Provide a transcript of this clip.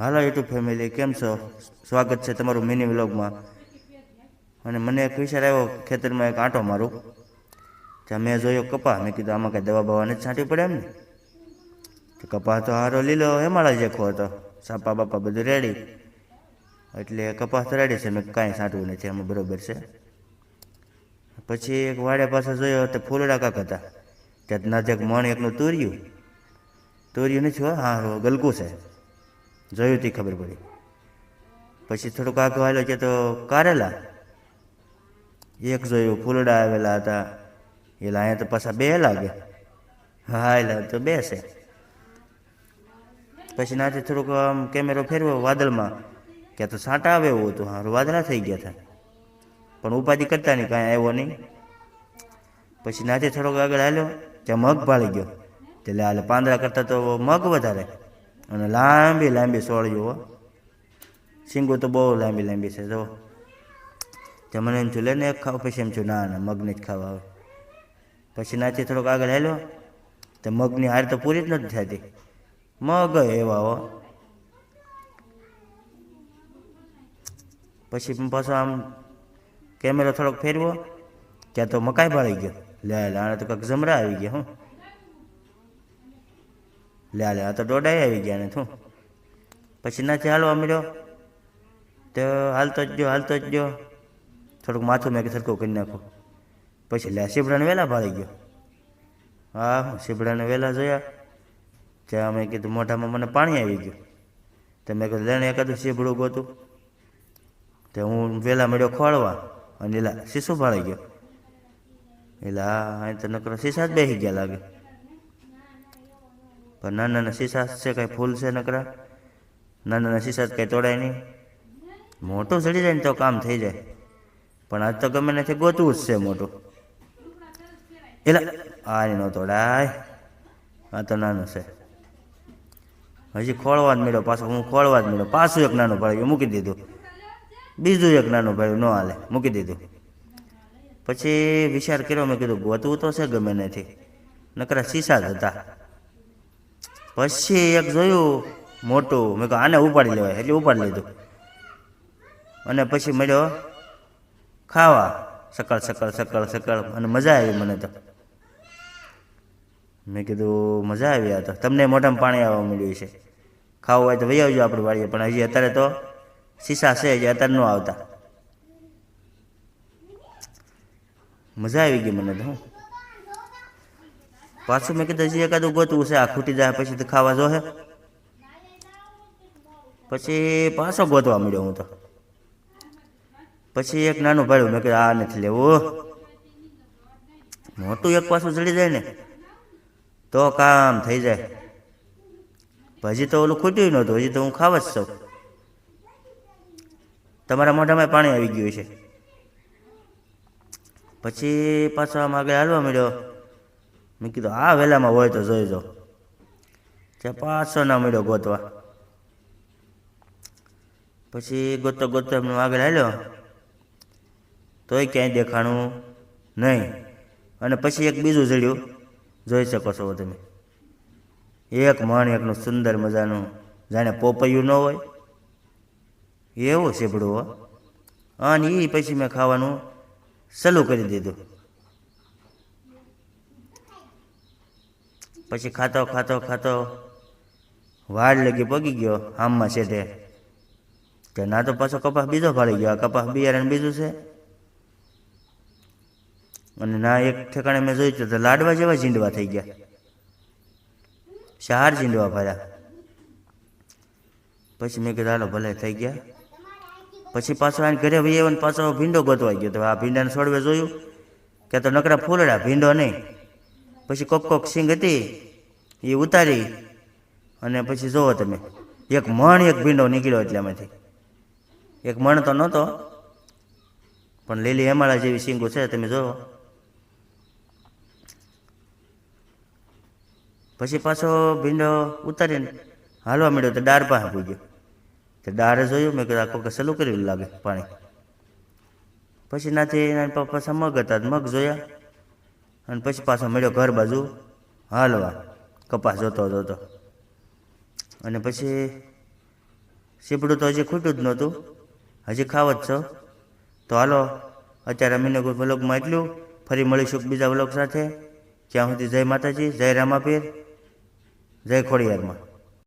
હાલો YouTube family કેમ છો? સ્વાગત છે તમારું મિની વ્લોગમાં અને મને એક વિચાર આવ્યો, ખેતરમાં એક આંટો મારું. ત્યાં મેં જોયો કપા, મેં કીધું આમાં કાંઈ દવા બવા નથી છાંટવી પડે એમ ને. કપા તો હારો લીલો હેમાળા જેખો હતો. સાપા બાપા બધું રેડી એટલે કપાસ તો રેડી છે, મેં કાંઈ છાંટવું નથી એમાં બરોબર છે. પછી એક વાડે પાસે જોયો તો ફૂલડા કાક હતા. ત્યાં નજક મણ એકનું તોર્યું. તોર્યું નથી હા ગલકું છે. જોયું તી ખબર પડી. પછી થોડુંક આગળ આવ્યો કે તો કારેલા. એક જોયું, ફૂલડા આવેલા હતા. એલા અહીંયા તો પાછા બે લાગે. હા, એલા તો બે છે. પછી નાથી થોડુંક આમ કેમેરો ફેરવ્યો વાદળમાં. કે તો સાંટા આવે એવું હતું. હારું, વાદળા થઈ ગયા હતા પણ ઉપાધિ કરતા નહીં, કાંઈ આવ્યો નહીં. પછી નાથી થોડોક આગળ હાલ્યો ત્યાં મગ ભાળી ગયો. એટલે હાલે પાંદડા કરતાં તો મગ વધારે. અને લાંબી લાંબી સોળીઓ હો. શીંગો તો બહુ લાંબી લાંબી છે, જો. મને એમ છું લે ને ખાવ, પછી એમ છું ના ના, મગને જ ખાવા આવે. પછી નાથી થોડોક આગળ હેલો તો મગની હાર તો પૂરી જ નથી થતી. મગ એવા હો. પછી પાછો આમ કેમેરો થોડોક ફેરવો. ત્યાં તો મકાઈ ભાળી ગયો. લે લે, આને તો કંઈક જમરા આવી ગયા, હું. લે લે, આ તો દોડાઈ આવી ગયા ને શું પછી નાથી હાલવા મળ્યો તો હાલતો જ ગયો, હાલતો જ ગયો. થોડુંક માથું મેં સરખું કરી નાખું. પછી લે, શીબડાને વહેલા ભાળી ગયો. હા, હું શીબડાને વહેલા જોયા. ત્યાં અમે કીધું, મોઢામાં મને પાણી આવી ગયું. તો મેં કીધું લેણે એકાદું શીબડું ગોતું. તો હું વહેલા મળ્યો ખોળવા. અને એલા શીશું ભાળી ગયો. એટલે હા તો નકરો શીશા જ બેસી ગયા લાગે. પણ નાના નાના શીશા છે કાંઈ ફૂલ છે નકરા? નાના નાના શીશા કાંઈ તોડાય નહીં. મોટું ચડી જાય ને તો કામ થઈ જાય. પણ આજ તો ગમે નથી ગોતવું જ છે મોટું. એટલે આ નો તોડાય. આ તો નાનું છે. હજી ખોળવા જ મળ્યો પાછો, હું ખોળવા જ મળ્યો. પાછું એક નાનું ભાડ્યું મૂકી દીધું. બીજું એક નાનું ભાડ્યું ન હાલે, મૂકી દીધું. પછી વિચાર કર્યો, મેં કીધું ગોતવું તો છે ગમે નથી નકરા શીશા જ હતા. પછી એક જોયું મોટું. મેં કહ્યું આને ઉપાડી લેવાય. એટલે ઉપાડી લીધું. અને પછી મળ્યો, ખાવા. સકાળ સકાળ સકાળ સકાળ. અને મજા આવી મને તો. મેં કીધું, મજા આવી આ તો. તમને મોઢામાં પાણી આવવા મળ્યું છે. ખાવું હોય તો વહી આવજો આપણે વાળીએ પણ હજી અત્યારે તો શીશા છે, હજી અત્યારે ન આવતા. મજા આવી ગઈ મને તો, હું. પાછું મેં કીધું, હજી એકાદું ગોતવું છે, આ ખૂટી જાય, પછી તો ખાવા જોહે પછી પાછો ગોતવા મળ્યો હું તો. પછી એક નાનું ભાડ્યું મેં કીધું, આ નથી લેવું. મોટું એક પાછું ચડી જાય ને, તો કામ થઈ જાય. હજી તો ઓલું ખૂટ્યું નહોતું, હજી તો હું ખાવા જ છું. તમારા મોઢામાં પાણી આવી ગયું છે. પછી પાછો આમ આગળ હાલવા મળ્યો મેં કીધું આ વહેલામાં હોય તો જોઈ જો. ત્યાં પાછો ના મળ્યો ગોતવા. પછી ગોતો ગોતો એમનો આગળ હાલ્યો. તોય ક્યાંય દેખાણું નહીં. અને પછી એક બીજું જડ્યું જોઈ શકો છો તમે. એક મણ એકનું સુંદર મજાનું, જાણે પોપૈયું ન હોય. એવું સીપડું હો. અને એ પછી મેં ખાવાનું સલું કરી દીધું. પછી ખાતો ખાતો ખાતો વાડ લગી પગી ગયો આમમાં શેઠે કે ના તો પાછો કપાસ બીજો ફાળી ગયો કપાસ બિયારણ બીજું છે. અને ના, એક ઠેકાણે મેં જોયું તો લાડવા જેવા ઝીંડવા થઈ ગયા. ચાર ઝીંડવા ફર્યા પછી મેં કીધું, હાલો, ભલે થઈ ગયા. પછી પાછો આને ઘરે વહી પાછો ભીંડો ગોતવાઈ ગયો. તો આ ભીંડાને છોડવે જોયું કે તો નકરા ફૂલડા, ભીંડો નહીં. પછી કોક કોક સિંગ હતી એ ઉતારી. અને પછી જુઓ તમે, એક મણ એક ભીંડો નીકળ્યો એટલામાંથી એક મણ તો નહોતો, પણ લીલી હેમાળા જેવી સિંગો છે, તમે જુઓ પછી પાછો ભીંડો ઉતારીને હાલવા મળ્યો તો ડાર પાસે પૂજ્યો. તો ડારે જોયું, મેં કીધું આખો સલું કર્યું લાગે પાણી. પછી નાથી એના પાછા મગ હતા, મગ જોયા. અને પછી પાછો મળ્યો ઘર બાજુ, હાલવા. કપાસ જોતો જોતો અને પછી સીપડું તો હજી ખૂટ્યું જ નહોતું. હજી ખાવ જ છો. તો હાલો, અત્યારે અમીને કોઈ વ્લોગમાં એટલું ફરી મળીશું બીજા વ્લોગ સાથે. જ્યાં સુધી જય માતાજી, જય રામાપીર, જય ખોડિયારમાં.